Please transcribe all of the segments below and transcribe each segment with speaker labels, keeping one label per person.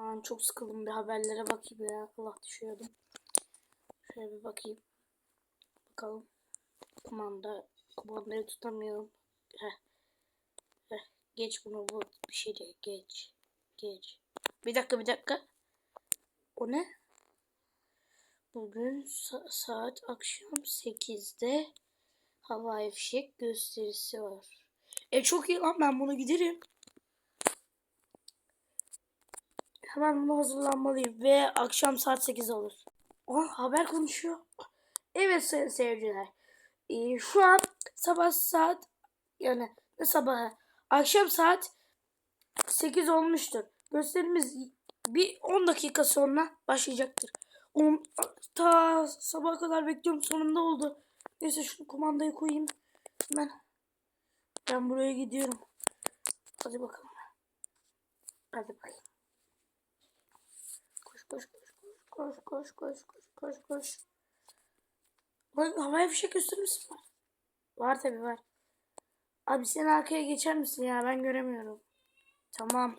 Speaker 1: Aa, çok sıkıldım bir haberlere bakayım ya. Allah düşüyordum. Şöyle bir bakayım. Bakalım. Kumanda. Kumandayı tutamıyorum. Heh. Heh. Geç bunu bu bir şey değil. Geç. Geç. Bir dakika bir dakika. O ne? Bugün sa- saat akşam 8'de havai fişek gösterisi var. E çok iyi lan ben bunu giderim. Hemen buna hazırlanmalıyım ve akşam saat 8 olur. Oh haber konuşuyor. Evet sayın seyirciler. Ee, şu an sabah saat yani ne sabahı akşam saat 8 olmuştur. Gösterimiz bir 10 dakika sonra başlayacaktır. On, ta sabaha kadar bekliyorum sonunda oldu. Neyse şu kumandayı koyayım. Ben ben buraya gidiyorum. Hadi bakalım. Hadi bakayım koş koş koş koş koş koş koş. Lan havaya fişek üstü müsün var? Var tabi var. Abi sen arkaya geçer misin ya ben göremiyorum. Tamam.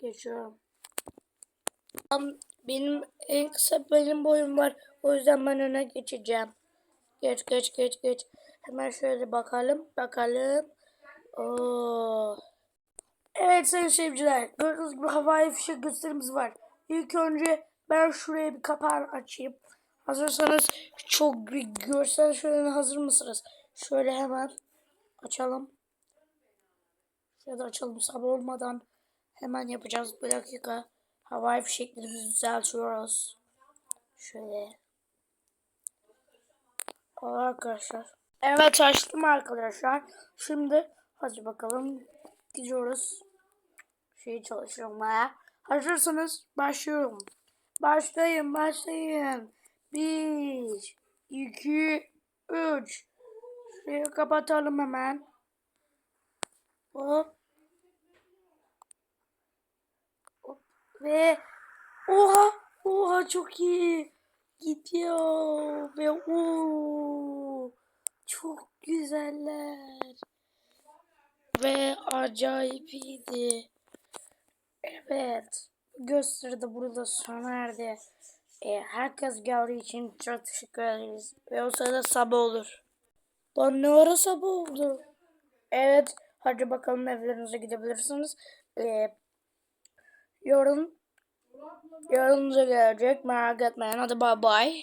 Speaker 1: Geçiyorum. Tamam, benim en kısa benim boyum var. O yüzden ben öne geçeceğim. Geç geç geç geç. Hemen şöyle bakalım. Bakalım. Oo. Evet sayın seyirciler. Gördüğünüz gibi havai fişek gösterimiz var. İlk önce ben şuraya bir kapağı açayım. Hazırsanız çok bir görsel şöyle hazır mısınız? Şöyle hemen açalım. Şöyle açalım sabah olmadan hemen yapacağız. Bir dakika. Havai fişeklerimizi düzeltiyoruz. Şöyle. Aa, arkadaşlar. Evet açtım arkadaşlar. Şimdi hadi bakalım gidiyoruz. Şeyi çalıştırmaya. Hazırsanız başlıyorum. Başlayın başlayın. Bir, iki, üç. Şurayı kapatalım hemen. Hop. Hop. Ve oha oha çok iyi. Gidiyor ve ooo çok güzeller. Ve acayip iyiydi. Evet. Gösteride burada sona erdi. E, herkes geldiği için çok teşekkür ederiz. Ve o sırada sabah olur. Lan ne ara sabah oldu? Evet. Hadi bakalım evlerinize gidebilirsiniz. E, yarın yarın da gelecek. Merak etmeyin. Hadi bye bye.